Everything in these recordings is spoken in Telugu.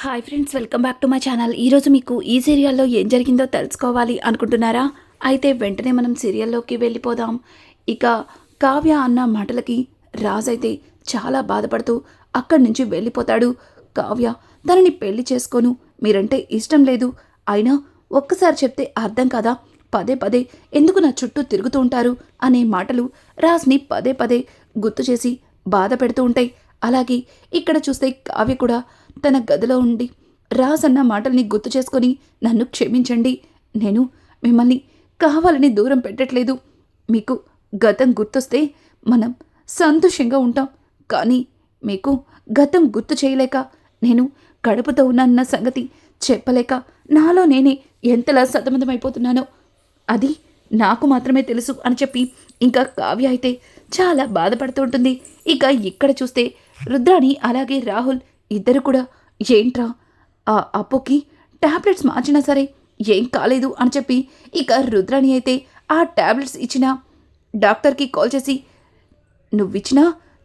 Hi friends welcome back to my channel ఈరోజు మీకు ఈ సీరియల్లో ఏం జరిగిందో తెలుసుకోవాలి అనుకుంటున్నారా? అయితే వెంటనే మనం సీరియల్లోకి వెళ్ళిపోదాం. ఇక కావ్య అన్న మాటలకి రాజ్ అయితే చాలా బాధపడుతూ అక్కడి నుంచి వెళ్ళిపోతాడు. కావ్య తనని పెళ్ళి చేసుకోను మీరంటే ఇష్టం లేదు. అయినా ఒక్కసారి చెప్తే అర్థం కదా? పదే పదే ఎందుకు నా చుట్టూ తిరుగుతూ ఉంటారు? అనే మాటలు రాజ్ని పదే పదే గుర్తు చేసి బాధ పెడుతూ ఉంటాయి. అలాగే ఇక్కడ చూస్తే కావ్య కూడా తన గదిలో ఉండి రాజన్న మాటల్ని గుర్తు చేసుకొని నన్ను క్షమించండి. నేను మిమ్మల్ని కావాలని దూరం పెట్టట్లేదు. మీకు గతం గుర్తొస్తే మనం సంతోషంగా ఉంటాం. కానీ మీకు గతం గుర్తు చేయలేక నేను కడుపుతో ఉన్న సంగతి చెప్పలేక నాలో నేనే ఎంతలా సతమతమైపోతున్నానో అది నాకు మాత్రమే తెలుసు అని చెప్పి ఇంకా కావ్య అయితే చాలా బాధపడుతూ ఉంటుంది. ఇక ఇక్కడ చూస్తే రుద్రాణి అలాగే రాహుల్ ఇద్దరు కూడా ఏంట్రా? ఆ అప్పుకి టాబ్లెట్స్ మార్చినా సరే ఏం కాలేదు అని చెప్పి ఇక రుద్రాణి అయితే ఆ టాబ్లెట్స్ ఇచ్చిన డాక్టర్కి కాల్ చేసి నువ్విచ్చిన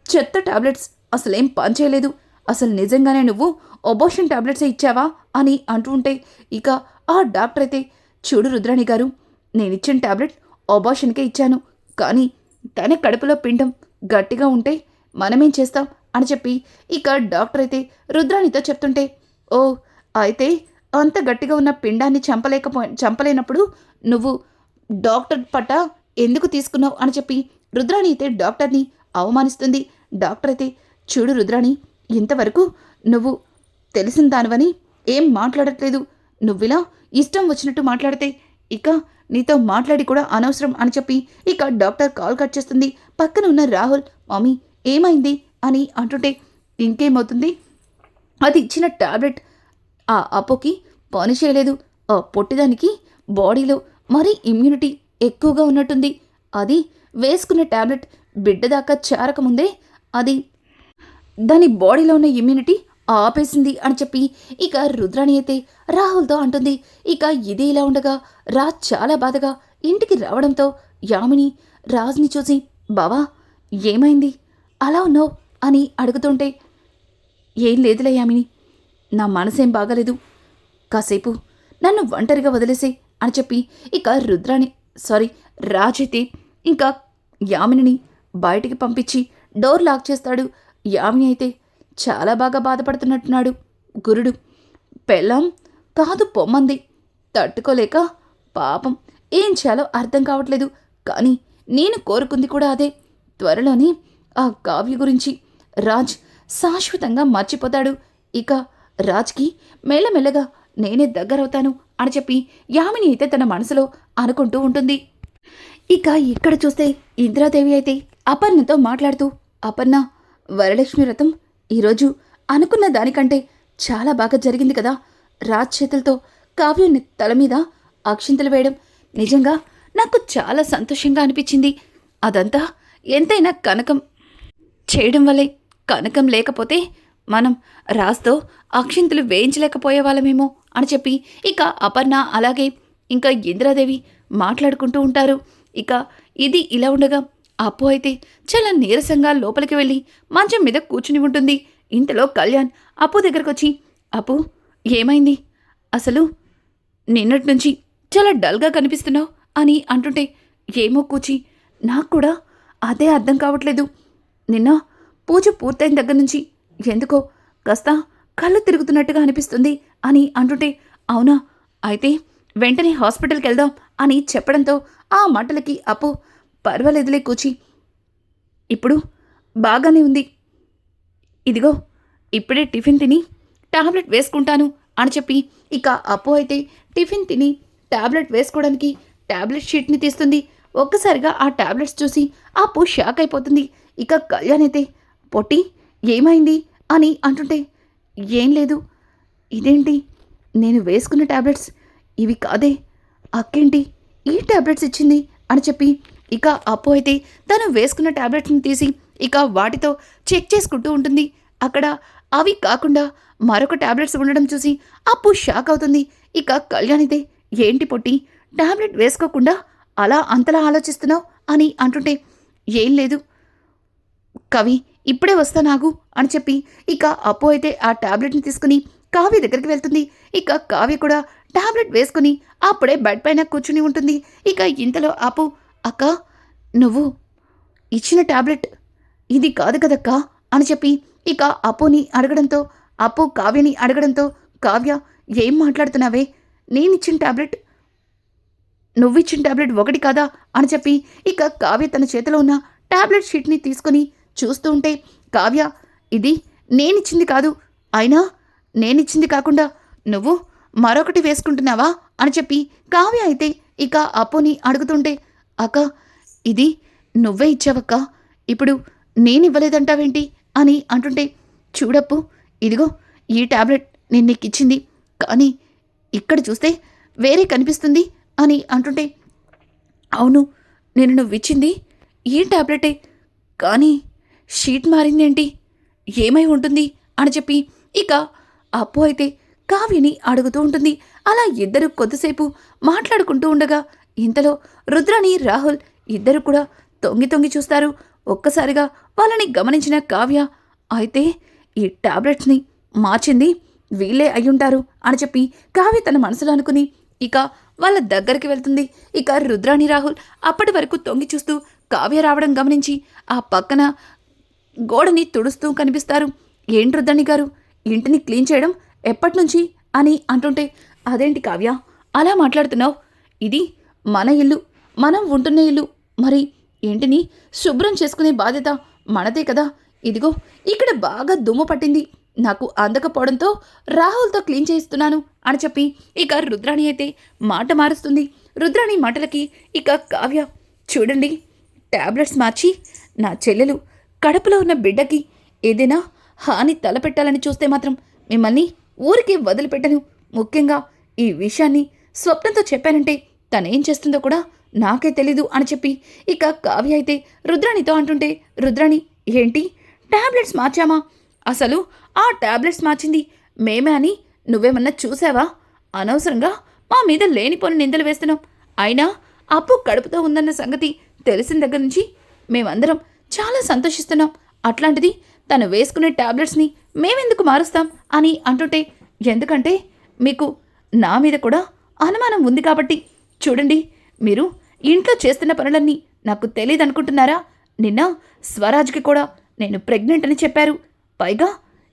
చెత్త టాబ్లెట్స్ అసలేం పనిచేయలేదు అసలు నిజంగానే నువ్వు ఒబోషన్ టాబ్లెట్సే ఇచ్చావా? అని అంటూ ఉంటే ఇక ఆ డాక్టర్ అయితే చూడు రుద్రాణి గారు నేను ఇచ్చిన టాబ్లెట్ ఒబోషన్కే ఇచ్చాను. కానీ తన కడుపులో పిండం గట్టిగా ఉంటే మనమేం చేస్తాం? అని చెప్పి ఇక డాక్టర్ అయితే రుద్రాణితో చెప్తుంటే ఓ అయితే అంత గట్టిగా ఉన్న పిండాన్ని చంపలేకపో చంపలేనప్పుడు నువ్వు డాక్టర్ పట్ట ఎందుకు తీసుకున్నావు? అని చెప్పి రుద్రాణి అయితే డాక్టర్ని అవమానిస్తుంది. డాక్టర్ అయితే చూడు రుద్రాణి ఇంతవరకు నువ్వు తెలిసిన దానివని ఏం మాట్లాడట్లేదు. నువ్విలా ఇష్టం వచ్చినట్టు మాట్లాడితే ఇక నీతో మాట్లాడి కూడా అనవసరం అని చెప్పి ఇక డాక్టర్ కాల్ కట్ చేస్తుంది. పక్కన ఉన్న రాహుల్ మమ్మీ ఏమైంది? అని అంటుంటే ఇంకేమవుతుంది? అది ఇచ్చిన టాబ్లెట్ ఆ అపోకి పని చేయలేదు. ఆ పొట్టిదానికి బాడీలో మరీ ఇమ్యూనిటీ ఎక్కువగా ఉన్నట్టుంది. అది వేసుకున్న టాబ్లెట్ బిడ్డ దాకా చేరకముందే అది దాని బాడీలో ఉన్న ఇమ్యూనిటీ ఆపేసింది అని చెప్పి ఇక రుద్రాణి అయితే రాహుల్తో అంటుంది. ఇక ఇది ఇలా ఉండగా రాజ్ చాలా బాధగా ఇంటికి రావడంతో యామిని రాజ్ని చూసి బావా ఏమైంది? అలా ఉన్నావు? అని అడుగుతుంటే ఏం లేదులే యామిని నా మనసేం బాగలేదు. కాసేపు నన్ను ఒంటరిగా వదిలేసే అని చెప్పి ఇక రుద్రాణి సారీ రాజ్ అయితే ఇంకా యామినిని బయటికి పంపించి డోర్ లాక్ చేస్తాడు. యామిని అయితే చాలా బాగా బాధపడుతున్నట్టున్నాడు. గురుడు పెళ్ళం కాదు పొమ్మంది. తట్టుకోలేక పాపం ఏం చేయాలో అర్థం కావట్లేదు. కానీ నేను కోరుకుంది కూడా అదే. త్వరలోనే ఆ కావ్య గురించి రాజ్ శాశ్వతంగా మర్చిపోతాడు. ఇక రాజ్కి మెల్లమెల్లగా నేనే దగ్గరవుతాను అని చెప్పి యామిని అయితే తన మనసులో అనుకుంటూ ఉంటుంది. ఇక ఇక్కడ చూస్తే ఇందిరాదేవి అయితే అపర్ణతో మాట్లాడుతూ అపర్ణ వరలక్ష్మి వ్రతం ఈరోజు అనుకున్న దానికంటే చాలా బాగా జరిగింది కదా. రాజ్ చేతులతో కావ్యుని తల మీద అక్షింతలు వేయడం నిజంగా నాకు చాలా సంతోషంగా అనిపించింది. అదంతా ఎంతైనా కనకం చేయడం వల్లే కనకం లేకపోతే మనం రాస్తో అక్షింతలు వేయించలేకపోయే వాళ్ళమేమో అని చెప్పి ఇక అపర్ణ అలాగే ఇంకా ఇంద్రాదేవి మాట్లాడుకుంటూ ఉంటారు. ఇక ఇది ఇలా ఉండగా అప్పు అయితే చాలా నీరసంగా లోపలికి వెళ్ళి మంచం మీద కూర్చుని ఉంటుంది. ఇంతలో కళ్యాణ్ అప్పు దగ్గరకు వచ్చి అప్పు ఏమైంది? అసలు నిన్నటి నుంచి చాలా డల్గా కనిపిస్తున్నావు అని అంటుంటే ఏమో కూచి నాకు కూడా అదే అర్థం కావట్లేదు. నిన్న పూజ పూర్తయిన దగ్గర నుంచి ఎందుకో కాస్త కళ్ళు తిరుగుతున్నట్టుగా అనిపిస్తుంది అని అంటుంటే అవునా? అయితే వెంటనే హాస్పిటల్కి వెళ్దాం అని చెప్పడంతో ఆ మాటలకి అప్పు పర్వాలేదులే కూచి. ఇప్పుడు బాగానే ఉంది. ఇదిగో ఇప్పుడే టిఫిన్ తిని టాబ్లెట్ వేసుకుంటాను అని చెప్పి ఇక అప్పు అయితే టిఫిన్ తిని టాబ్లెట్ వేసుకోవడానికి టాబ్లెట్ షీట్ని తీస్తుంది. ఒక్కసారిగా ఆ టాబ్లెట్స్ చూసి అప్పు షాక్ అయిపోతుంది. ఇక కళ్యాణ్ అయితే పొట్టి ఏమైంది? అని అంటుంటే ఏం లేదు. ఇదేంటి? నేను వేసుకున్న టాబ్లెట్స్ ఇవి కాదే. అక్కేంటి? ఈ టాబ్లెట్స్ ఇచ్చింది? అని చెప్పి ఇక అప్పు అయితే తను వేసుకున్న టాబ్లెట్స్ని తీసి ఇక వాటితో చెక్ చేసుకుంటూ ఉంటుంది. అక్కడ అవి కాకుండా మరొక టాబ్లెట్స్ ఉండడం చూసి అప్పు షాక్ అవుతుంది. ఇక కళ్యాణితే ఏంటి పొట్టి? టాబ్లెట్ వేసుకోకుండా అలా అంతలా ఆలోచిస్తున్నావు? అని అంటుంటే ఏం లేదు. కవి ఇప్పుడే వస్తానాగు అని చెప్పి ఇక అప్పు అయితే ఆ టాబ్లెట్ని తీసుకుని కావ్య దగ్గరికి వెళ్తుంది. ఇక కావ్య కూడా టాబ్లెట్ వేసుకుని అప్పుడే బెడ్ పైన కూర్చుని ఉంటుంది. ఇక ఇంతలో అప్పు అక్క నువ్వు ఇచ్చిన టాబ్లెట్ ఇది కాదు కదక్కా? అని చెప్పి ఇక అప్పుని అడగడంతో అప్పు కావ్యని అడగడంతో కావ్య ఏం మాట్లాడుతున్నావే? నేనిచ్చిన టాబ్లెట్ నువ్విచ్చిన ట్యాబ్లెట్ ఒకటి కాదా? అని చెప్పి ఇక కావ్య తన చేతిలో ఉన్న టాబ్లెట్ షీట్ని తీసుకుని చూస్తుంటే కావ్య ఇది నేనిచ్చింది కాదు. అయినా నేనిచ్చింది కాకుండా నువ్వు మరొకటి వేసుకుంటున్నావా అని చెప్పి కావ్య అయితే ఇక అప్పుని అడుగుతుంటే అక్క ఇది నువ్వే ఇచ్చావక్క. ఇప్పుడు నేను ఇవ్వలేదంటావేంటి అని అంటుంటే చూడప్పు ఇదిగో ఈ టాబ్లెట్ నేను నీకు ఇచ్చింది కానీ ఇక్కడ చూస్తే వేరే కనిపిస్తుంది అని అంటుంటే అవును నేను నువ్వు ఇచ్చింది ఈ ట్యాబ్లెటే కానీ షీట్ మారిందేంటి? ఏమై ఉంటుంది? అని చెప్పి ఇక అప్పు అయితే కావ్యని అడుగుతూ ఉంటుంది. అలా ఇద్దరు కొద్దిసేపు మాట్లాడుకుంటూ ఉండగా ఇంతలో రుద్రని రాహుల్ ఇద్దరు కూడా తొంగి తొంగి చూస్తారు. ఒక్కసారిగా వాళ్ళని గమనించిన కావ్య అయితే ఈ టాబ్లెట్స్ని మార్చింది వీళ్ళే అయ్యుంటారు అని చెప్పి కావ్య తన మనసులో అనుకుని ఇక వాళ్ళ దగ్గరికి వెళ్తుంది. ఇక రుద్రాణి రాహుల్ అప్పటి వరకు తొంగి చూస్తూ కావ్య రావడం గమనించి ఆ పక్కన గోడని తుడుస్తూ కనిపిస్తారు. ఏంటి రుద్రాణి గారు? ఇంటిని క్లీన్ చేయడం ఎప్పటి నుంచి అని అంటుంటే అదేంటి కావ్య? అలా మాట్లాడుతున్నావు? ఇది మన ఇల్లు మనం ఉంటున్న ఇల్లు. మరి ఇంటిని శుభ్రం చేసుకునే బాధ్యత మనదే కదా? ఇదిగో ఇక్కడ బాగా దుమ్ము పట్టింది. నాకు అందకపోవడంతో రాహుల్తో క్లీన్ చేయిస్తున్నాను అని చెప్పి ఇక రుద్రాణి అయితే మాట మారుస్తుంది. రుద్రాణి మాటలకి ఇక కావ్య చూడండి టాబ్లెట్స్ మార్చి నా చెల్లెలు కడుపులో ఉన్న బిడ్డకి ఏదైనా హాని తలపెట్టాలని చూస్తే మాత్రం మిమ్మల్ని ఊరికే వదిలిపెట్టను. ముఖ్యంగా ఈ విషయాన్ని స్వప్నంతో చెప్పానంటే తనేం చేస్తుందో కూడా నాకే తెలీదు అని చెప్పి ఇక కావ్య అయితే రుద్రాణితో అంటుంటే రుద్రాణి ఏంటి? టాబ్లెట్స్ మార్చామా? అసలు ఆ టాబ్లెట్స్ మార్చింది మేమే అని నువ్వేమన్నా చూసావా? అనవసరంగా మా మీద లేనిపోని నిందలు వేస్తున్నాం. అయినా అప్పు కడుపుతో ఉందన్న సంగతి తెలిసిన దగ్గర నుంచి మేమందరం చాలా సంతోషిస్తున్నాం. అట్లాంటిది తను వేసుకునే ట్యాబ్లెట్స్ని మేమెందుకు మారుస్తాం అని అంటుంటే ఎందుకంటే మీకు నా మీద కూడా అనుమానం ఉంది కాబట్టి. చూడండి మీరు ఇంట్లో చేస్తున్న పనులన్నీ నాకు తెలియదు అనుకుంటున్నారా నిన్న స్వరాజ్కి కూడా నేను ప్రెగ్నెంట్ అని చెప్పారు. పైగా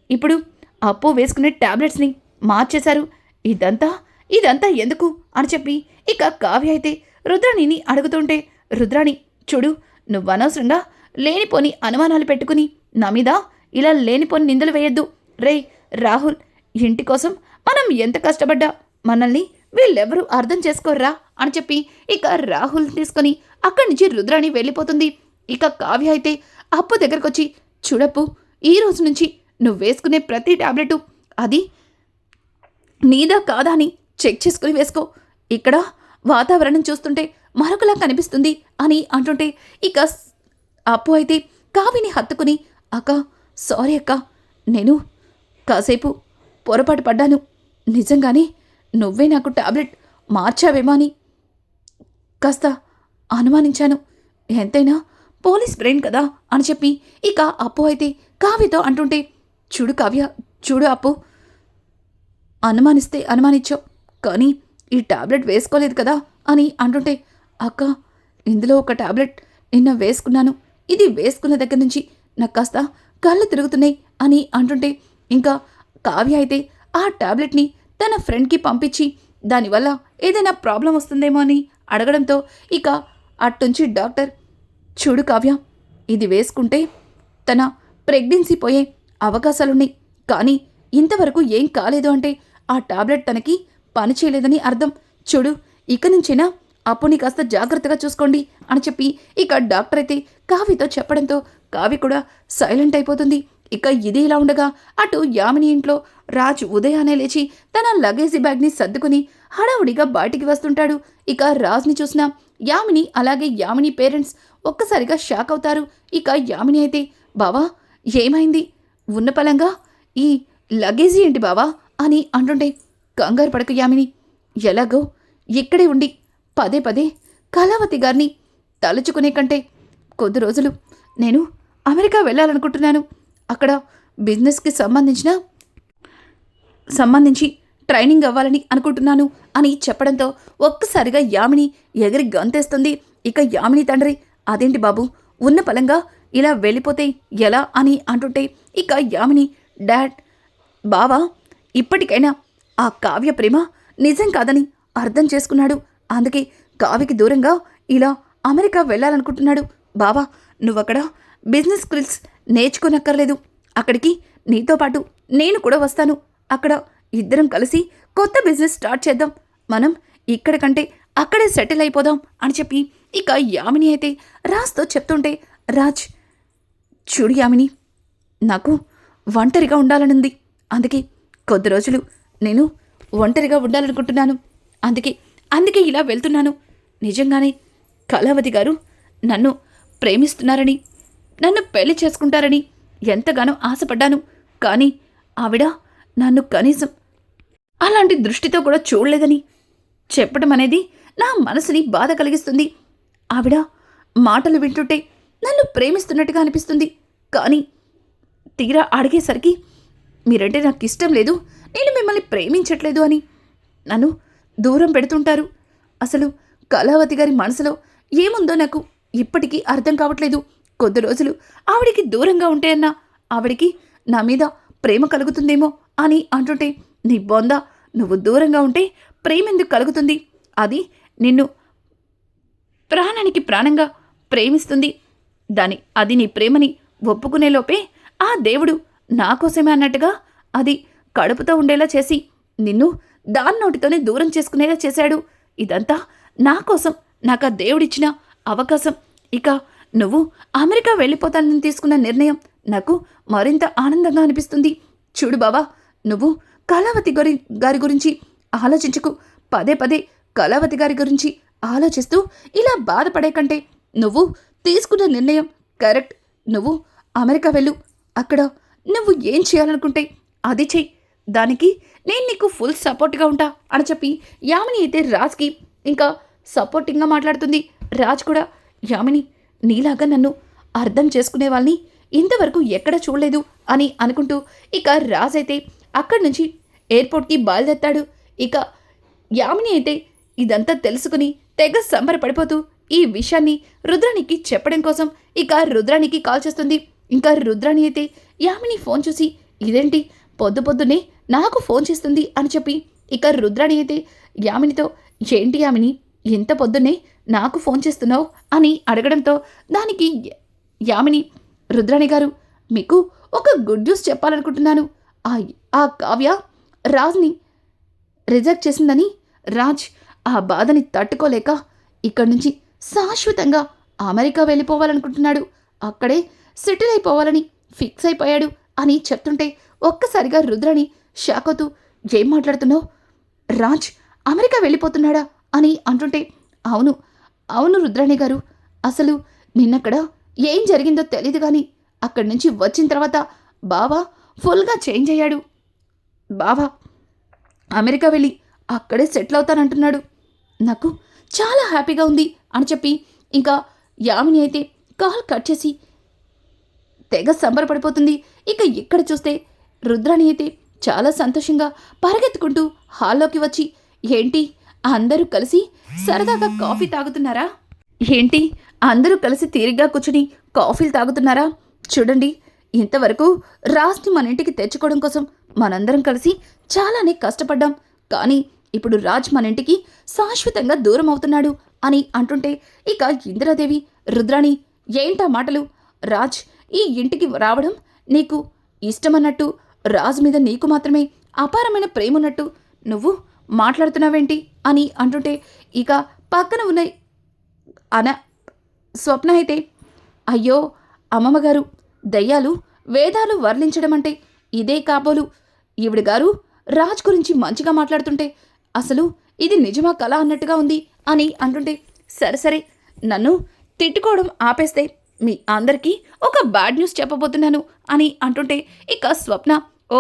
ఇప్పుడు అప్పు వేసుకునే ట్యాబ్లెట్స్ని మార్చేశారు. ఇదంతా ఇదంతా ఎందుకు? అని చెప్పి ఇక కావ్య అయితే రుద్రాణిని అడుగుతుంటే రుద్రాణి చూడు నువ్వు అనవసరంగా లేనిపోని అనుమానాలు పెట్టుకుని నా మీద ఇలా లేనిపోని నిందలు వేయొద్దు. రే రాహుల్ ఇంటి కోసం మనం ఎంత కష్టపడ్డా? మనల్ని వీళ్ళెవరూ అర్థం చేసుకోర్రా? అని చెప్పి ఇక రాహుల్ తీసుకొని అక్కడి నుంచి రుద్రాణి వెళ్ళిపోతుంది. ఇక కావ్య అయితే అప్పు దగ్గరకొచ్చి చూడప్పు ఈ రోజు నుంచి నువ్వు వేసుకునే ప్రతి ట్యాబ్లెట్ అది నీదా కాదా అని చెక్ చేసుకుని వేసుకో. ఇక్కడ వాతావరణం చూస్తుంటే మరొకలా కనిపిస్తుంది అని అంటుంటే ఇక అప్పు అయితే కావిని హత్తుకుని అక్క సారీ అక్క నేను కాసేపు పొరపాటు పడ్డాను. నిజంగానే నువ్వే నాకు టాబ్లెట్ మార్చావేమో అని కాస్త అనుమానించాను. ఎంతైనా పోలీస్ బ్రెయిన్ కదా అని చెప్పి ఇక అప్పు అయితే కావ్యతో అంటుంటే చూడు కావ్య చూడు అప్పు. అనుమానిస్తే అనుమానించావు కానీ ఈ టాబ్లెట్ వేసుకోలేదు కదా అని అంటుంటే అక్క ఇందులో ఒక టాబ్లెట్ నిన్న వేసుకున్నాను. ఇది వేసుకున్న దగ్గర నుంచి నాకు కాస్త కళ్ళు తిరుగుతున్నాయి అని అంటుంటే ఇంకా కావ్య అయితే ఆ టాబ్లెట్ని తన ఫ్రెండ్కి పంపించి దానివల్ల ఏదైనా ప్రాబ్లం వస్తుందేమో అని అడగడంతో ఇక అట్టుంచి డాక్టర్ చూడు కావ్య ఇది వేసుకుంటే తన ప్రెగ్నెన్సీ పోయే అవకాశాలున్నాయి కానీ ఇంతవరకు ఏం కాలేదు అంటే ఆ టాబ్లెట్ తనకి పని చేయలేదని అర్థం. చూడు ఇక నుంచైనా అప్పుని కాస్త జాగ్రత్తగా చూసుకోండి అని చెప్పి ఇక డాక్టర్ అయితే కావ్యతో చెప్పడంతో కావ్య కూడా సైలెంట్ అయిపోతుంది. ఇక ఇది ఇలా ఉండగా అటు యామిని ఇంట్లో రాజ్ ఉదయాన్నే లేచి తన లగేజీ బ్యాగ్ని సర్దుకుని హడావుడిగా బయటికి వస్తుంటాడు. ఇక రాజ్ని చూసిన యామిని అలాగే యామిని పేరెంట్స్ ఒక్కసారిగా షాక్ అవుతారు. ఇక యామిని అయితే బావా ఏమైంది? ఉన్న పలంగా ఈ లగేజీ ఏంటి బావా? అని అంటుంటే కంగారు పడక యామిని. ఎలాగో? ఇక్కడే ఉండి పదే పదే కళావతి గారిని తలుచుకునే కంటే కొద్ది రోజులు నేను అమెరికా వెళ్ళాలనుకుంటున్నాను. అక్కడ బిజినెస్కి సంబంధించిన సంబంధించి ట్రైనింగ్ అవ్వాలని అనుకుంటున్నాను అని చెప్పడంతో ఒక్కసారిగా యామిని ఎగిరి గంతేస్తుంది. ఇక యామిని తండ్రి అదేంటి బాబు ఉన్న పలంగా ఇలా వెళ్ళిపోతే ఎలా అని అంటుంటే ఇక యామిని డాడ్ బావా ఇప్పటికైనా ఆ కావ్య ప్రేమ నిజం కాదని అర్థం చేసుకున్నాడు. అందుకే కావ్యకి దూరంగా ఇలా అమెరికా వెళ్ళాలనుకుంటున్నాడు. బావా నువ్వక్కడ బిజినెస్ స్కిల్స్ నేర్చుకోనక్కర్లేదు. అక్కడికి నీతో పాటు నేను కూడా వస్తాను. అక్కడ ఇద్దరం కలిసి కొత్త బిజినెస్ స్టార్ట్ చేద్దాం. మనం ఇక్కడ కంటే అక్కడే సెటిల్ అయిపోదాం అని చెప్పి ఇక యామిని అయితే రాజ్తో చెప్తుంటే రాజ్ చూడు యామిని నాకు ఒంటరిగా ఉండాలనుంది. అందుకే కొద్ది రోజులు నేను ఒంటరిగా ఉండాలనుకుంటున్నాను. అందుకే అందుకే ఇలా వెళ్తున్నాను. నిజంగానే కళావతి గారు నన్ను ప్రేమిస్తున్నారని నన్ను పెళ్ళి చేసుకుంటారని ఎంతగానో ఆశపడ్డాను. కానీ ఆవిడ నన్ను కనీసం అలాంటి దృష్టితో కూడా చూడలేదని చెప్పడం అనేది నా మనసుని బాధ కలిగిస్తుంది. ఆవిడ మాటలు వింటుంటే నన్ను ప్రేమిస్తున్నట్టుగా అనిపిస్తుంది. కానీ తీరా అడిగేసరికి మీరంటే నాకు ఇష్టం లేదు నేను మిమ్మల్ని ప్రేమించట్లేదు అని నన్ను దూరం పెడుతుంటారు. అసలు కళావతి గారి మనసులో ఏముందో నాకు ఇప్పటికీ అర్థం కావట్లేదు. కొద్ది రోజులు ఆవిడికి దూరంగా ఉంటే అన్నా ఆవిడికి నా మీద ప్రేమ కలుగుతుందేమో అని అంటుంటే నీ బొంద నువ్వు దూరంగా ఉంటే ప్రేమ ఎందుకు కలుగుతుంది? అది నిన్ను ప్రాణానికి ప్రాణంగా ప్రేమిస్తుంది. దాని అది నీ ప్రేమని ఒప్పుకునేలోపే ఆ దేవుడు నా కోసమే అన్నట్టుగా అది కడుపుతో ఉండేలా చేసి నిన్ను దాని నోటితోనే దూరం చేసుకునేలా చేశాడు. ఇదంతా నా కోసం నాకు ఆ దేవుడిచ్చిన అవకాశం. ఇక నువ్వు అమెరికా వెళ్ళిపోతానని తీసుకున్న నిర్ణయం నాకు మరింత ఆనందంగా అనిపిస్తుంది. చూడు బావా నువ్వు కళావతి గారి గారి గురించి ఆలోచించుకు. పదే పదే కళావతి గారి గురించి ఆలోచిస్తూ ఇలా బాధపడే కంటే నువ్వు తీసుకున్న నిర్ణయం కరెక్ట్. నువ్వు అమెరికా వెళ్ళు. అక్కడ నువ్వు ఏం చేయాలనుకుంటే అది చెయ్యి దానికి నేను నీకు ఫుల్ సపోర్ట్గా ఉంటా అని చెప్పి యామిని అయితే రాజ్కి ఇంకా సపోర్టింగ్గా మాట్లాడుతుంది. రాజ్ కూడా యామిని నీలాగా నన్ను అర్థం చేసుకునే వాళ్ళని ఇంతవరకు ఎక్కడ చూడలేదు అని అనుకుంటూ ఇక రాజ్ అయితే అక్కడి నుంచి ఎయిర్పోర్ట్కి బయలుదేరతాడు. ఇక యామిని అయితే ఇదంతా తెలుసుకుని తెగ సంబరపడిపోతూ ఈ విషయాన్ని రుద్రానికి చెప్పడం కోసం ఇక రుద్రానికి కాల్ చేస్తుంది. ఇంకా రుద్రాణి అయితే యామిని ఫోన్ చూసి ఇదేంటి? పొద్దు పొద్దునే నాకు ఫోన్ చేస్తుంది అని చెప్పి ఇక రుద్రాణి అయితే యామినితో ఏంటి యామిని? ఇంత పొద్దున్నే నాకు ఫోన్ చేస్తున్నావు అని అడగడంతో దానికి యామిని రుద్రాణి గారు మీకు ఒక గుడ్ న్యూస్ చెప్పాలనుకుంటున్నాను. ఆ ఆ కావ్య రాజ్ని రిజెక్ట్ చేసిందని రాజ్ ఆ బాధని తట్టుకోలేక ఇక్కడి నుంచి శాశ్వతంగా అమెరికా వెళ్ళిపోవాలనుకుంటున్నాడు. అక్కడే సెటిల్ అయిపోవాలని ఫిక్స్ అయిపోయాడు అని చెప్తుంటే ఒక్కసారిగా రుద్రని షాక్ అవుతూ ఏం మాట్లాడుతున్నావు? రాజ్ అమెరికా వెళ్ళిపోతున్నాడా? అని అంటుంటే అవును అవును రుద్రాణి గారు. అసలు నిన్నక్కడ ఏం జరిగిందో తెలీదు కానీ అక్కడి నుంచి వచ్చిన తర్వాత బావా ఫుల్గా చేంజ్ అయ్యాడు. బావా అమెరికా వెళ్ళి అక్కడే సెటిల్ అవుతానంటున్నాడు. నాకు చాలా హ్యాపీగా ఉంది అని చెప్పి ఇంకా యామిని అయితే కాల్ కట్ చేసి తెగ సంబరపడిపోతుంది. ఇక ఇక్కడ చూస్తే రుద్రాణి అయితే చాలా సంతోషంగా పరిగెత్తుకుంటూ హాల్లోకి వచ్చి ఏంటి అందరూ కలిసి సరదాగా కాఫీ తాగుతున్నారా? ఏంటి? అందరూ కలిసి తీరిగ్గా కూర్చుని కాఫీలు తాగుతున్నారా? చూడండి ఇంతవరకు రాజ్ని మన ఇంటికి తెచ్చుకోవడం కోసం మనందరం కలిసి చాలానే కష్టపడ్డాం. కానీ ఇప్పుడు రాజ్ మన ఇంటికి శాశ్వతంగా దూరం అవుతున్నాడు అని అంటుంటే ఇక ఇందిరాదేవి రుద్రాణి ఏంటా మాటలు? రాజ్ ఈ ఇంటికి రావడం నీకు ఇష్టమన్నట్టు రాజు మీద నీకు మాత్రమే అపారమైన ప్రేమ ఉన్నట్టు నువ్వు మాట్లాడుతున్నావేంటి? అని అంటుంటే ఇక పక్కన ఉన్న అన స్వప్న అయితే అయ్యో అమ్మమ్మగారు దయ్యాలు వేదాలు వర్ణించడం అంటే ఇదే కాబోలు. ఈవిడ గారు రాజ్ గురించి మంచిగా మాట్లాడుతుంటే అసలు ఇది నిజమా కళ అన్నట్టుగా ఉంది అని అంటుంటే సరే సరే నన్ను తిట్టుకోవడం ఆపేస్తే మీ అందరికీ ఒక బ్యాడ్ న్యూస్ చెప్పబోతున్నాను అని అంటుంటే ఇక స్వప్న ఓ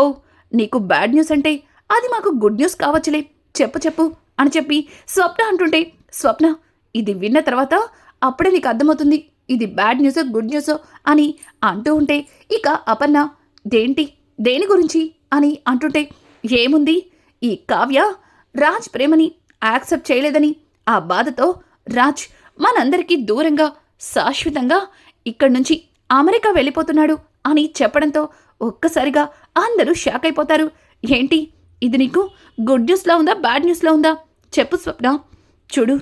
నీకు బ్యాడ్ న్యూస్ అంటే అది మాకు గుడ్ న్యూస్ కావచ్చులే చెప్పు చెప్పు అని చెప్పి స్వప్న అంటుంటే స్వప్న ఇది విన్న తర్వాత అప్పుడే నీకు అర్థమవుతుంది. ఇది బ్యాడ్ న్యూసో గుడ్ న్యూసో అని అంటూ ఉంటే ఇక అపర్ణ దేంటి? దేని గురించి? అని అంటుంటే ఏముంది? ఈ కావ్య రాజ్ ప్రేమని యాక్సెప్ట్ చేయలేదని ఆ బాధతో రాజ్ మనందరికీ దూరంగా శాశ్వతంగా ఇక్కడి నుంచి అమెరికా వెళ్ళిపోతున్నాడు అని చెప్పడంతో ఒక్కసారిగా అందరూ షాక్ అయిపోతారు. ఏంటి? ఇది నీకు గుడ్ న్యూస్లో ఉందా? బ్యాడ్ న్యూస్లో ఉందా? చెప్పు స్వప్న. చూడు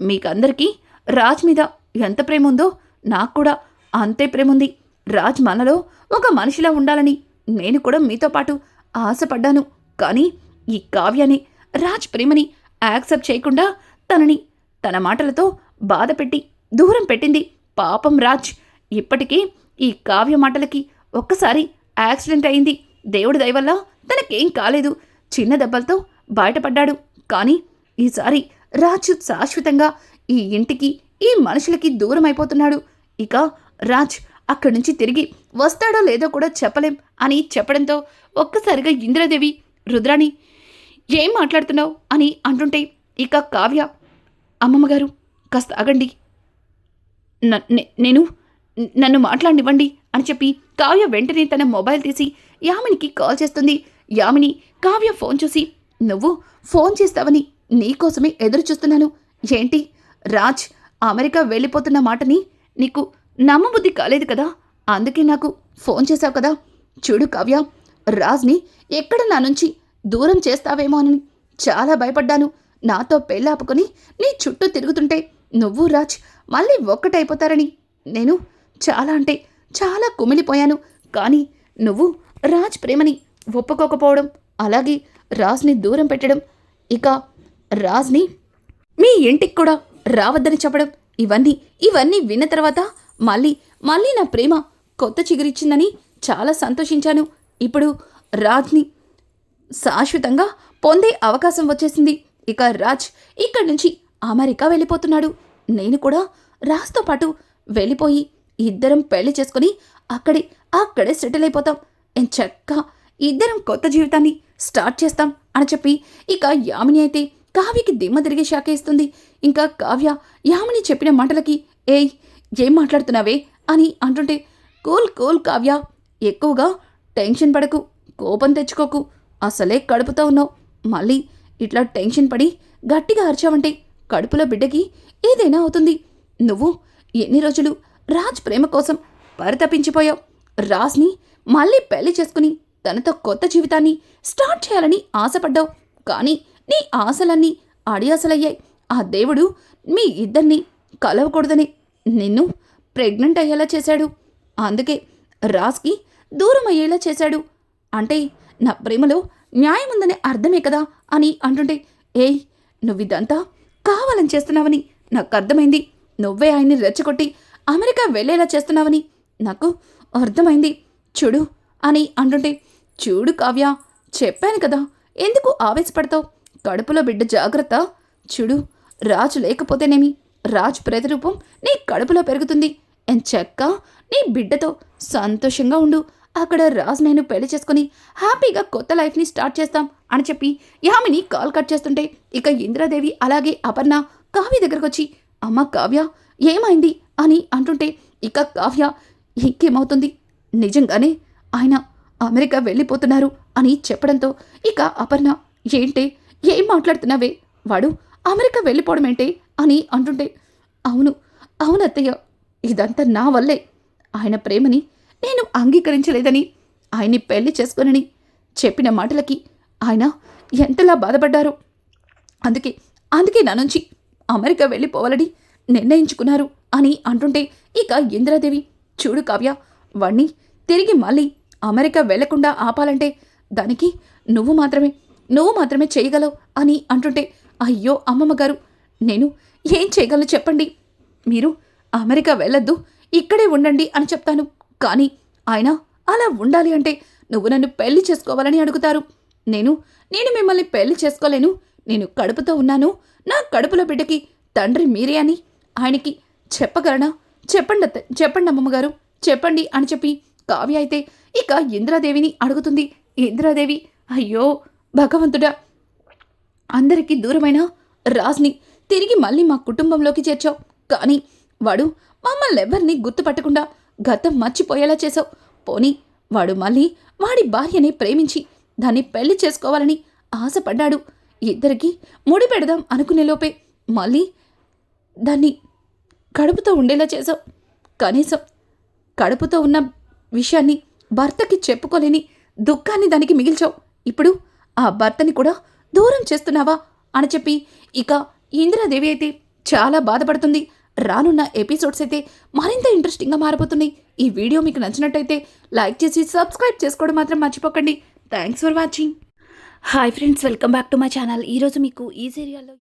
మీకందరికీ రాజ్ మీద ఎంత ప్రేమ ఉందో నాకు కూడా అంతే ప్రేమ ఉంది రాజ్ మనలో ఒక మనిషిలా ఉండాలని నేను కూడా మీతో పాటు ఆశపడ్డాను. కానీ ఈ కావ్యాన్ని రాజ్ ప్రేమని యాక్సెప్ట్ చేయకుండా తనని తన మాటలతో బాధ పెట్టి దూరం పెట్టింది పాపం రాజ్. ఇప్పటికీ ఈ కావ్య మాటలకి ఒక్కసారి యాక్సిడెంట్ అయింది. దేవుడి దయవల్ల తనకేం కాలేదు. చిన్న దెబ్బలతో బయటపడ్డాడు. కానీ ఈసారి రాజు శాశ్వతంగా ఈ ఇంటికి ఈ మనుషులకి దూరం అయిపోతున్నాడు ఇక రాజ్ అక్కడి నుంచి తిరిగి వస్తాడో లేదో కూడా చెప్పలేం అని చెప్పడంతో ఒక్కసారిగా ఇంద్రదేవి రుద్రాణి ఏం మాట్లాడుతున్నావు? అని అంటుంటే ఇక కావ్య అమ్మమ్మగారు కాస్త ఆగండి. నేను నన్ను మాట్లాడినివ్వండి అని చెప్పి కావ్య వెంటనే తన మొబైల్ తీసి యామినికి కాల్ చేస్తుంది. యామిని కావ్య ఫోన్ చూసి నువ్వు ఫోన్ చేస్తావని నీకోసమే ఎదురు చూస్తున్నాను ఏంటి? రాజ్ అమెరికా వెళ్ళిపోతున్న మాటని నీకు నమ్మబుద్ధి కాలేదు కదా? అందుకే నాకు ఫోన్ చేశావు కదా. చూడు కావ్య రాజ్ని ఎక్కడ నా నుంచి దూరం చేస్తావేమో అని చాలా భయపడ్డాను. నాతో పెళ్ళాపుకొని నీ చుట్టూ తిరుగుతుంటే నువ్వు రాజ్ మళ్ళీ ఒక్కటైపోతారని నేను చాలా అంటే చాలా కుమిలిపోయాను. కానీ నువ్వు రాజ్ ప్రేమని ఒప్పుకోకపోవడం అలాగే రాజ్ని దూరం పెట్టడం ఇక రాజ్ని? మీ ఇంటికి కూడా రావద్దని చెప్పడం? ఇవన్నీ ఇవన్నీ విన్న తర్వాత మళ్ళీ మళ్ళీ నా ప్రేమ కొత్త చిగురిచ్చిందని చాలా సంతోషించాను. ఇప్పుడు రాజ్ని శాశ్వతంగా పొందే అవకాశం వచ్చేసింది. ఇక రాజ్ ఇక్కడి నుంచి అమెరికా వెళ్ళిపోతున్నాడు. నేను కూడా రాజ్తో పాటు వెళ్ళిపోయి ఇద్దరం పెళ్ళి చేసుకుని అక్కడే అక్కడే సెటిల్ అయిపోతాం. చక్క ఇద్దరం కొత్త జీవితాన్ని స్టార్ట్ చేస్తాం అని చెప్పి ఇక యామిని అయితే కావ్యకి దిమ్మ తిరిగి శాఖ ఇస్తుంది. ఇంకా కావ్య యామిని చెప్పిన మాటలకి ఏయ్ ఏం మాట్లాడుతున్నావే? అని అంటుంటే కూల్ కూల్ కావ్య ఎక్కువగా టెన్షన్ పడకు కోపం తెచ్చుకోకు అసలే కడుపుతో ఉన్నావు. మళ్ళీ ఇట్లా టెన్షన్ పడి గట్టిగా అరిచావంటే కడుపులో బిడ్డకి ఏదైనా అవుతుంది. నువ్వు ఎన్ని రోజులు రాజ్ ప్రేమ కోసం పరితపించిపోయావు? రాజ్ని మళ్ళీ పెళ్ళి చేసుకుని తనతో కొత్త జీవితాన్ని స్టార్ట్ చేయాలని ఆశపడ్డావు. కానీ నీ ఆశలన్నీ అడియాసలయ్యాయి. ఆ దేవుడు మీ ఇద్దరిని కలవకూడదని నిన్ను ప్రెగ్నెంట్ అయ్యేలా చేశాడు. అందుకే రాజ్కి దూరం అయ్యేలా చేశాడు. అంటే నా ప్రేమలో న్యాయం ఉందనే అర్థమే కదా అని అంటుంటే ఏయ్ నువ్విదంతా కావాలని చేస్తున్నావని నాకు అర్థమైంది. నువ్వే ఆయన్ని రెచ్చగొట్టి అమెరికా వెళ్ళేలా చేస్తున్నావని నాకు అర్థమైంది. చూడు అని అంటుంటే చూడు కావ్య చెప్పాను కదా ఎందుకు ఆవేశపడతావు? కడుపులో బిడ్డ జాగ్రత్త. చూడు రాజు లేకపోతేనేమి? రాజ్ ప్రతిరూపం నీ కడుపులో పెరుగుతుంది. చెక్క నీ బిడ్డతో సంతోషంగా ఉండు. అక్కడ రాజు నేను పెళ్ళి చేసుకుని హ్యాపీగా కొత్త లైఫ్ని స్టార్ట్ చేస్తాం అని చెప్పి యామిని కాల్ కట్ చేస్తుంటే ఇక ఇంద్రాదేవి అలాగే అపర్ణ కావ్య దగ్గరకు వచ్చి అమ్మ కావ్య ఏమైంది? అని అంటుంటే ఇక కావ్య ఇంకేమవుతుంది? నిజంగానే ఆయన అమెరికా వెళ్ళిపోతున్నారు అని చెప్పడంతో ఇక అపర్ణ ఏంటే? ఏం మాట్లాడుతున్నావే? వాడు అమెరికా వెళ్ళిపోవడం ఏంటే అని అంటుంటే అవును అవును అత్తయ్య ఇదంతా నా వల్లే. ఆయన ప్రేమని నేను అంగీకరించలేదని ఆయన్ని పెళ్ళి చేసుకునని చెప్పిన మాటలకి ఆయన ఎంతలా బాధపడ్డారు. అందుకే అందుకే నా నుంచి అమెరికా వెళ్ళిపోవాలని నిర్ణయించుకున్నారు అని అంటుంటే ఇక ఇంద్రాదేవి చూడు కావ్య వాణ్ణి తిరిగి మళ్ళీ అమెరికా వెళ్ళకుండా ఆపాలంటే దానికి నువ్వు మాత్రమే నువ్వు మాత్రమే చేయగలవు అని అంటుంటే అయ్యో అమ్మమ్మ గారు నేను ఏం చేయగలను చెప్పండి. మీరు అమెరికా వెళ్ళొద్దు ఇక్కడే ఉండండి అని చెప్తాను. కానీ ఆయన అలా ఉండాలి అంటే నువ్వు నన్ను పెళ్ళి చేసుకోవాలని అడుగుతారు. నేను నేను మిమ్మల్ని పెళ్ళి చేసుకోలేను. నేను కడుపుతో ఉన్నాను. నా కడుపులో బిడ్డకి తండ్రి మీరే అని ఆయనకి చెప్పగలనా? చెప్పండి చెప్పండి అమ్మమ్మగారు చెప్పండి అని చెప్పి కావ్య అయితే ఇక ఇంద్రాదేవిని అడుగుతుంది. ఇంద్రాదేవి అయ్యో భగవంతుడా అందరికీ దూరమైన రాజ్ని తిరిగి మళ్ళీ మా కుటుంబంలోకి చేర్చావు. కానీ వాడు మమ్మల్ని ఎవరిని గుర్తుపట్టకుండా గతం మర్చిపోయేలా చేసావు పోనీ వాడు మళ్ళీ వాడి భార్యని ప్రేమించి దాన్ని పెళ్ళి చేసుకోవాలని ఆశపడ్డాడు. ఇద్దరికి ముడి పెడదాం అనుకునే లోపే మళ్ళీ దాన్ని కడుపుతో ఉండేలా చేసావు కనీసం కడుపుతో ఉన్న విషయాన్ని భర్తకి చెప్పుకోలేని దుఃఖాన్ని దానికి మిగిల్చావు. ఇప్పుడు ఆ భర్తని కూడా దూరం చేస్తున్నావా? అని చెప్పి ఇక ఇందిరాదేవి అయితే చాలా బాధపడుతుంది. రానున్న ఎపిసోడ్స్ అయితే మరింత ఇంట్రెస్టింగ్గా మారిపోతున్నాయి ఈ వీడియో మీకు నచ్చినట్టయితే లైక్ చేసి సబ్స్క్రైబ్ చేసుకోవడం మాత్రం మర్చిపోకండి. Thanks for watching. Hi friends welcome back to my channel. ఈరోజు మీకు ఈ సీరియల్లో